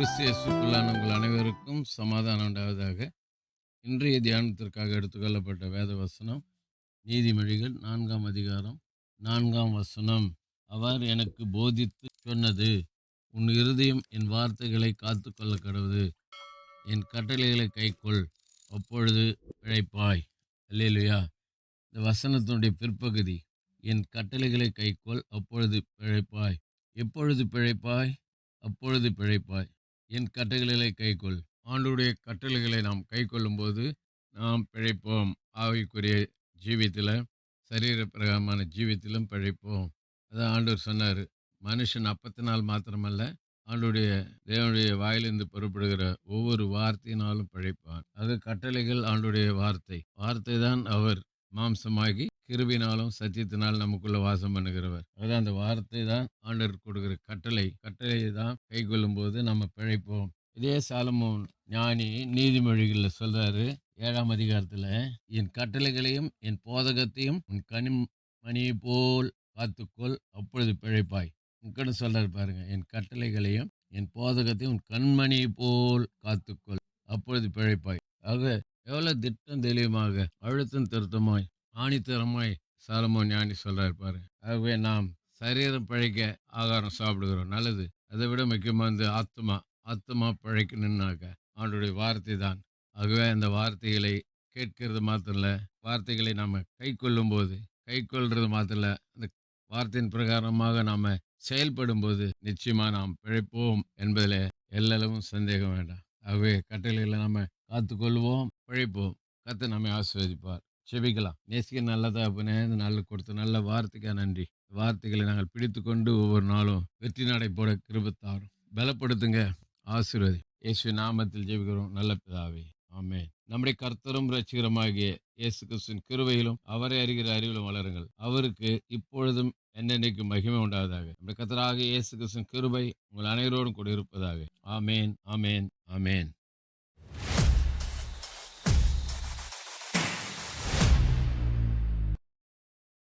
கிறிஸ்து உங்கள் அனைவருக்கும் சமாதானம் உண்டாவதாக. இன்றைய தியானத்திற்காக எடுத்துக்கொள்ளப்பட்ட வேத வசனம் நீதிமொழிகள் நான்காம் அதிகாரம் நான்காம் வசனம். அவர் எனக்கு போதித்து சொன்னது உன் இருதயம் என் வார்த்தைகளை காத்துக்கொள்ள கடவுது. என் கட்டளைகளை கைக்கொள். அப்பொழுது பிழைப்பாய். அல்லேலுயா. இந்த வசனத்தினுடைய பிற்பகுதி என் கட்டளைகளை கைக்கொள். அப்பொழுது பிழைப்பாய். எப்பொழுது பிழைப்பாய்? அப்பொழுது பிழைப்பாய். என் கட்டளைகளை கைக்கொள் ஆண்டுடைய கட்டளைகளை நாம் கைக்கொள்ளும்போது நாம் பிழைப்போம். ஆவிக்குரிய ஜீவித்தில் சரீர பிரகாரமான ஜீவித்திலும் பிழைப்போம். அதான் ஆண்டவர் சொன்னார். மனுஷன் அப்பத்தினால் மாத்திரமல்ல ஆண்டுடைய தேவனுடைய வாயிலிருந்து புறப்படுகிற ஒவ்வொரு வார்த்தையினாலும் பிழைப்பான். அது கட்டளைகள் ஆண்டுடைய வார்த்தை. வார்த்தை தான் அவர் மாம்சமாகி கிருபினாலும் சத்தியத்தினால் நமக்குள்ள வாசம் பண்ணுகிறவர். அதாவது அந்த வார்த்தை தான் ஆண்டர் கொடுக்கிற கட்டளை. கட்டளை தான் கை போது நம்ம பிழைப்போம். இதே சாலமோன் ஞானி நீதிமொழிகளில் சொல்றாரு ஏழாம் அதிகாரத்தில் என் கட்டளைகளையும் என் போதகத்தையும் உன் கனிமணியை போல் காத்துக்கொள் அப்பொழுது பிழைப்பாய். உங்கன்னு சொல்றாரு பாருங்க என் கட்டளைகளையும் என் போதகத்தையும் உன் கண்மணியை போல் காத்துக்கொள் அப்பொழுது பிழைப்பாய். ஆக எவ்வளோ திட்டம் தெளிவுமாக அழுத்தம் திருத்தமாய் ஆணித்தரமாய் சாலமோ ஞானி சொல்றாரு பாரு ஆகவே நாம் சரீரம் பிழைக்க ஆகாரம் சாப்பிடுகிறோம். நல்லது. அதை விட முக்கியமாக வந்து ஆத்மா ஆத்மா பழைக்கணும்னாக்க ஆண்டுடைய வார்த்தை தான். ஆகவே அந்த வார்த்தைகளை கேட்கறது மாத்திரம் இல்லை. வார்த்தைகளை நாம் கை கொள்ளும்போது கை கொள்வது மாத்திரம் இல்லை. அந்த வார்த்தையின் பிரகாரமாக நாம் செயல்படும்போது நிச்சயமாக நாம் பிழைப்போம் என்பதில் எல்லளவும் சந்தேகம் வேண்டாம். ஆகவே கட்டளைகளை நாம் காத்துக்கொள்வோம் பிழைப்போம். கத்தை நம்மை ஆஸ்வதிப்பார் செபிக்கலாம் நேசிக்க நல்லதா அப்பனே இந்த நல்ல கொடுத்த நல்ல வார்த்தைக்கா நன்றி. வார்த்தைகளை நாங்கள் பிடித்து கொண்டு ஒவ்வொரு நாளும் வெற்றி நடை போட கிருபத்தாரும். பலப்படுத்துங்க. ஆசீர்வதி. இயேசு நாமத்தில் ஜெபிக்கிறோம். நல்ல பிதாவே. ஆமே நம்முடைய கர்த்தரும் ரசிகரமாகிய இயேசு கிறிஸ்துவின் கிருவையிலும் அவரை அறிகிற அறிவிலும் வளருங்கள். அவருக்கு இப்பொழுதும் என்னென்னைக்கு மகிமை உண்டாவதாக. நம்முடைய கர்த்தராக இயேசு கிறிஸ்துவின் கிருபை உங்கள் அனைவரோடும் கூட இருப்பதாக. ஆமேன். ஆமேன். ஆமேன்.